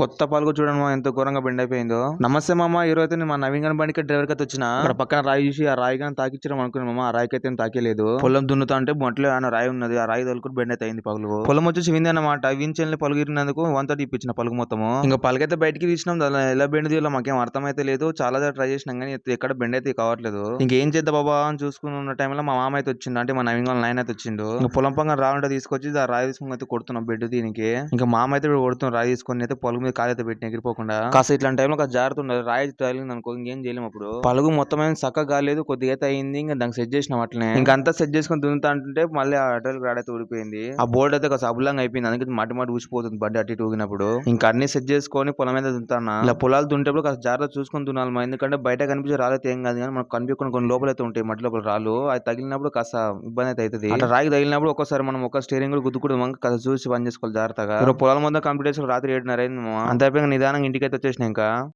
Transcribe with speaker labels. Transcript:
Speaker 1: కొత్త పాలకు చూడండి మా ఎంత ఘోరంగా బెండ్ అయిపోయిందో. నమస్తే మామ ఈ రోజు నేను మా నవీన్ గన్ బండికి డ్రైవర్ కైతే వచ్చిన. అక్కడ పక్కన రాయి చూసి ఆ రాయి కానీ తాకిచ్చారు అనుకున్నాను మామ ఆ రాయికి అయితే ఏం తాకేలేదు. పొలం దున్నుతా అంటే బొంట్లో ఆయన రాయి ఉన్నది ఆ రాయి తోలుకుని బెండ్ అయితే అయింది పగులు. పొలం వచ్చేసి వింది అన్నమాట వించెల్ని పలుగిరినందుకు వన్ థర్టీ ఇప్పించిన పలుగు మొత్తము. ఇంకా పలుగైతే బయటికి తీసినాం ఎలా బెండ్ తీయాలో మాకేం అర్థమైతే లేదు చాలా ట్రై చేసినాం కానీ ఎక్కడ బెండ్ అయితే కావట్లేదు. ఇంకేం చేద్దా బాబా అని చూసుకుని ఉన్న టైంలో మా మామ అయితే వచ్చిండు అంటే మా నవీన్ వాళ్ళ నాయన అయితే వచ్చిండు. ఇంకా పొలం పంగా రావుంటే తీసుకొచ్చి ఆ రాయి తీసుకుని అయితే కొడుతున్నాం బెడ్ దీనికి. ఇంకా మామ అయితే కొడుతున్నాం రాయి తీసుకొని అయితే పొలం మీద కాలు అయితే పెట్టి ఎగిరిపోకుండా కాస్త ఇట్లాంటి టైంలో కాస్త జాగ్రత్త ఉండాలి. రాయి తగిలింది అనుకో ఇంకేం చేయలేము అప్పుడు. పలుగు మొత్తం చక్కగా కాలేదు కొద్దిగా అయితే అయింది ఇంకా దానికి సెట్ చేసినాం అట్లనే. ఇంకా అంతా సెట్ చేసుకొని దున్నుతా అంటుంటే మళ్ళీ ఆ అటల్ రాడైతే ఊడిపోయింది. ఆ బోర్డు అయితే కాస్త అబులంగా అయిపోయింది అందుకే మట్టి మట్టి ఊసిపోతుంది బండి అటు ఊగినప్పుడు. ఇంకా అన్ని సెట్ చేసుకొని పొలం మీద దున్నుతాను ఇలా పొలాలు దున్నేటప్పుడు కాస్త జాగ్రత్త చూసుకొని దున్నాలి మనం. ఎందుకంటే బయట కనిపించే అయితే ఏం కాదు కానీ మనకు కనిపించుకుని కొన్ని లోపల అయితే ఉంటాయి మట్టి లోపల రాళ్ళు. అది తగిలినప్పుడు కాస్త ఇబ్బంది అయితే అవుతుంది అట్లా రాయి తగిలినప్పుడు ఒక్కసారి మనం ఒక స్టీరింగ్ కూడా గుద్దుకుంటే మనం కాస్త చూసి పని చేసుకోవాలి జాగ్రత్తగా. పొలాల మొత్తం కంప్లీట్ రాత్రి ఏడున్నర అయింది. అంత అయిపోయి నిదానంగా ఇంటికి అయితే వచ్చేసిన ఇంకా.